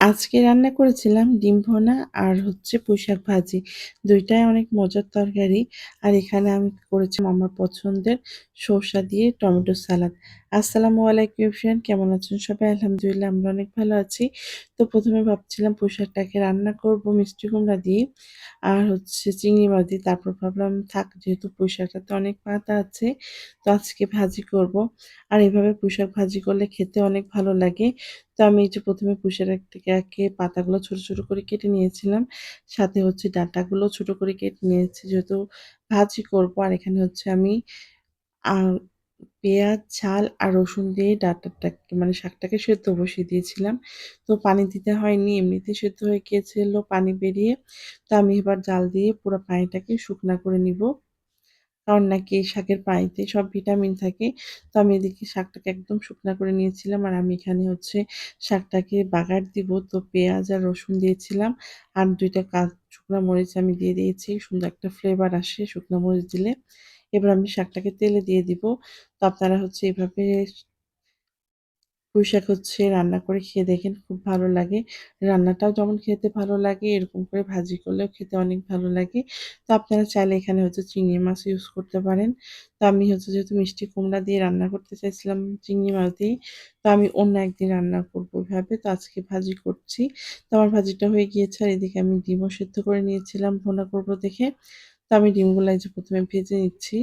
আজকে রান্না করেছিলাম ডিম ভুনা আর হচ্ছে পুঁইশাক ভাজি। ২ টাই অনেক মজার তরকারি। আর এখানে আমি করেছিলাম আমার পছন্দের সরষা দিয়ে টমেটো সালাদ। আসসালামু আলাইকুম ফ্রেন্ড কেমন আছেন সবাই? আলহামদুলিল্লাহ, আমরা অনেক ভালো আছি। তো প্রথমে ভাবছিলাম পুঁইশাকটাকে রান্না করব মিষ্টি কুমড়া দিয়ে আর হচ্ছে চিংড়ি মাছ দিয়ে। তারপর ভাবলাম, থাক, যেহেতু পুঁইশাকটাতে অনেক পাতা আছে, তো আজকে ভাজি করব। আর এভাবে পুঁইশাক ভাজি করলে খেতে অনেক ভালো লাগে। তো আমি এই যে ১ম এ পুঁইশাকটাকে পাতাগুলো ছোট, ছোট করে কেটে নিয়েছিলাম। সাথে হচ্ছে ডাঁটাগুলো ছোট করে কেটে নিয়েছি যেহেতু ভাজি করব। আর এখানে হচ্ছে আমি পেঁয়াজ, ঝাল আর রসুন দিয়ে ডাঁটাটাকে মানে শাকটাকে সেদ্ধ বসিয়ে দিয়েছিলাম। তো পানি দিতে হয়নি এমনিতেই সেদ্ধ হয়ে গিয়েছিল পানি বেরিয়ে। তো আমি এবার জাল দিয়ে পুরো পানিটাকে শুকনা করে নিব। কারণ নাকি এই শাকের পানিতে সব ভিটামিন থাকে। তো আমি এদিকে শাকটাকে একদম শুকনা করে নিয়েছিলাম। আর আমি এখানে হচ্ছে শাকটাকে বাগার দিব। তো পেঁয়াজ আর রসুন দিয়েছিলাম। আর ২ টা কাঁচ শুকনা মরিচ আমি দিয়ে দিয়েছি। সুন্দর একটা ফ্লেভার আসে শুকনা মরিচ দিলে। এবার আমি শাকটাকে তেলে দিয়ে দিব। তো আপনারা হচ্ছে এভাবে পুঁইশাক হচ্ছে রান্না করে খেয়ে দেখেন খুব ভালো লাগে। রান্নাটাও যেমন খেতে ভালো লাগে, এরকম করে ভাজি করলেও খেতে অনেক ভালো লাগে। তো আপনারা চাইলে এখানে হচ্ছে চিংড়ি মাছ ইউজ করতে পারেন। তো আমি হচ্ছে যেহেতু মিষ্টি কুমড়া দিয়ে রান্না করতে চাইছিলাম চিংড়ি মাছ দিয়ে। তো আমি অন্য একদিন রান্না করব এভাবে। তো আজকে ভাজি করছি। তো আমার ভাজিটা হয়ে গিয়েছে আর এদিকে আমি ডিমও সেদ্ধ করে নিয়েছিলাম, ভুনা করব দেখে। তো আমি ডিমগুলো যে ১ম এ ভেজে নিচ্ছি।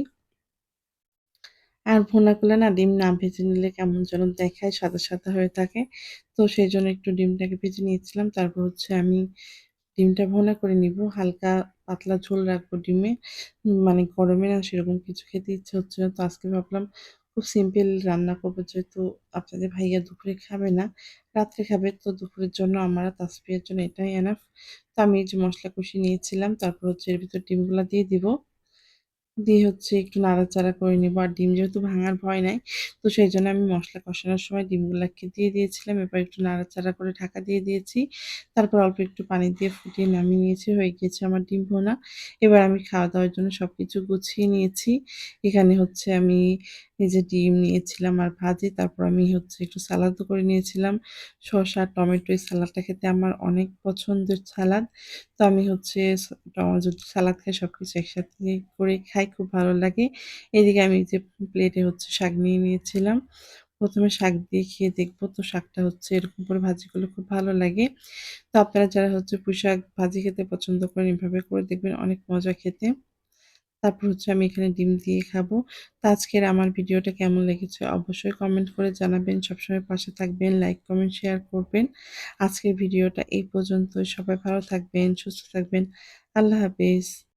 আর ভুনা করলে না ডিম না ভেজে নিলে কেমন যেন দেখায় সাদা, সাদা হয়ে থাকে। তো সেই জন্য একটু ডিমটাকে ভেজে নিয়েছিলাম। তারপর হচ্ছে আমি ডিমটা ভুনা করে নিব। হালকা পাতলা ঝোল রাখব ডিমে। মানে গরমে না সেরকম কিছু খেতে ইচ্ছে হচ্ছে না। তো আজকে ভাবলাম খুব সিম্পল রান্না করব যেহেতু আপনাদের ভাইয়া দুপুরে খাবে না। রাত্রে খাবে। তো দুপুরের জন্য আমার আর তাসফিয়ার জন্য এটাই এনাফ। তো আমি যে মশলা কষিয়ে নিয়েছিলাম। তারপর হচ্ছে এর ভিতর ডিমগুলা দিয়ে দিব। দিয়ে হচ্ছে একটু নাড়াচাড়া করে নেব আর ডিম যেহেতু ভাঙার ভয় নাই, তো সেই জন্য আমি মশলা কষানোর সময় ডিমগুলাকে দিয়ে দিয়েছিলাম। এবার একটু নাড়াচাড়া করে ঢাকা দিয়ে দিয়েছি। তারপর অল্প একটু পানি দিয়ে ফুটিয়ে নামিয়ে নিয়েছি। হয়ে গিয়েছে আমার ডিম ভোনা এবার আমি খাওয়া-দাওয়ার জন্য সব কিছু গুছিয়ে নিয়েছি। এখানে হচ্ছে আমি এই ডিম নিয়েছিলাম আর ভাজি, তারপর আমি হচ্ছে একটু সালাদও করে নিয়েছিলাম। শসা, টমেটো এই সালাদটা খেতে আমার অনেক পছন্দের সালাদ। তো আমি হচ্ছে যদি সালাদ খাই সব কিছু একসাথে করে খাই খুব ভালো লাগে। এদিকে আমি যে প্লেটে হচ্ছে শাক নিয়ে নিয়েছিলাম। প্রথমে শাক দিয়ে খেয়ে দেখব তো শাকটা হচ্ছে এরকম করে ভাজি করলে খুব ভালো লাগে। তো আপনারা যারা হচ্ছে পুঁই শাক ভাজি খেতে পছন্দ করেন এভাবে করে দেখবেন অনেক মজা খেতে। তারপর হচ্ছে আমি এখানে ডিম দিয়ে খাব। তো আজকের আমার ভিডিওটা কেমন লেগেছে অবশ্যই কমেন্ট করে জানাবেন। সবসময় পাশে থাকবেন, লাইক, কমেন্ট, শেয়ার করবেন। আজকের ভিডিওটা এই পর্যন্তই। সবাই ভালো থাকবেন, সুস্থ থাকবেন। আল্লাহ হাফেজ।